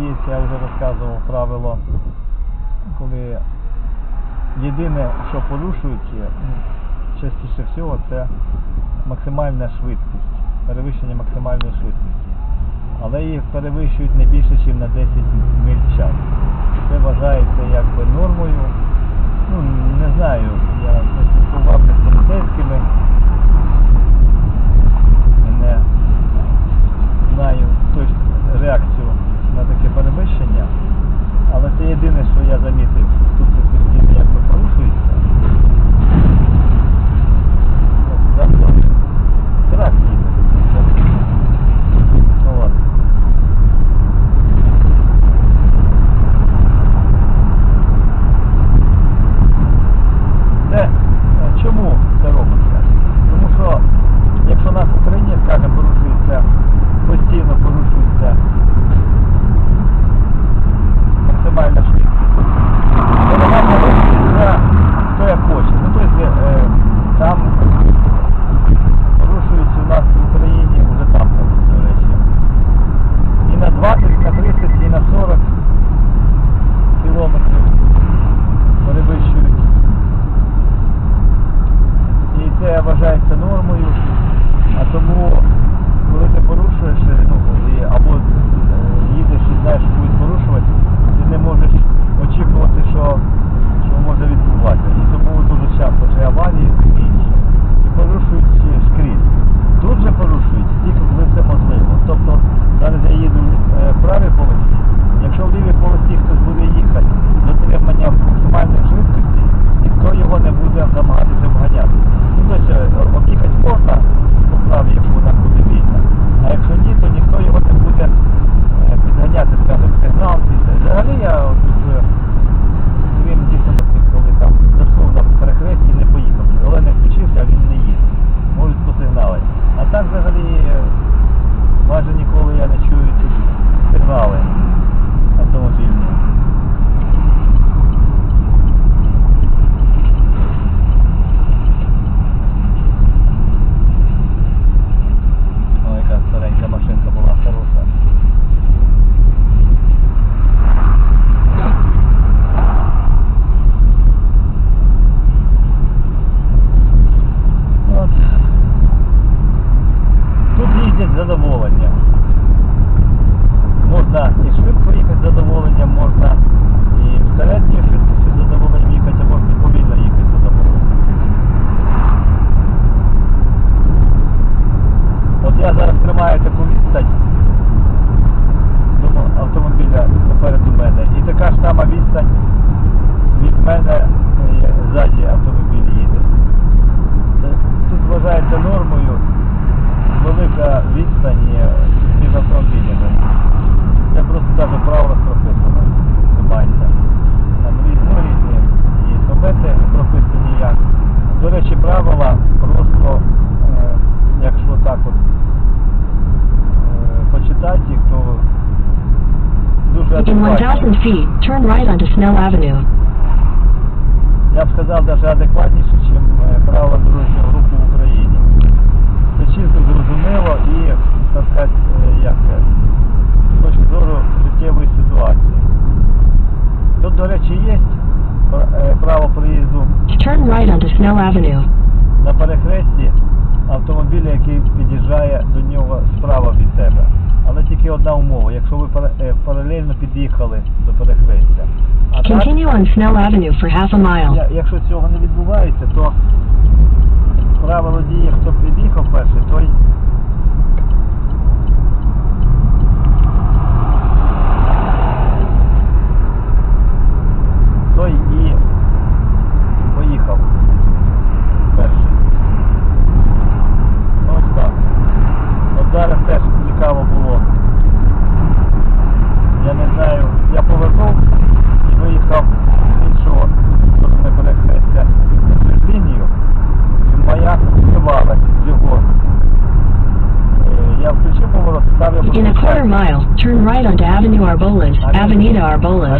Це я вже розказував правило, коли єдине, що порушується, ну, частіше всього, це максимальна швидкість, перевищення максимальної швидкості. Але їх перевищують не більше, ніж на 10 миль в час. Це вважається якби нормою. заметив. відстані між автомобілями. Це просто даже правило прописано. Бачите. Там різні різні є комети прописані як. До речі, правила просто, е, якщо так от е, почитати, то дуже In адекватні. 1000 feet, turn right onto Snell Я б сказав, навіть адекватніше, ніж е, правила дорожнього руху в Україні. Це чисто зрозуміло можна сказати, е, як е, з точки зору життєвої ситуації. Тут, до речі, є е, право приїзду Turn right onto Snow Avenue. на перехресті автомобіля, який під'їжджає до нього справа від тебе. Але тільки одна умова, якщо ви паралельно під'їхали до перехрестя. А так, on Snow Avenue for half a mile. якщо цього не відбувається, то правило діє, хто під'їхав перший, той Quarter mile, turn right onto Avenue Arbolin, Avenida Arbolin.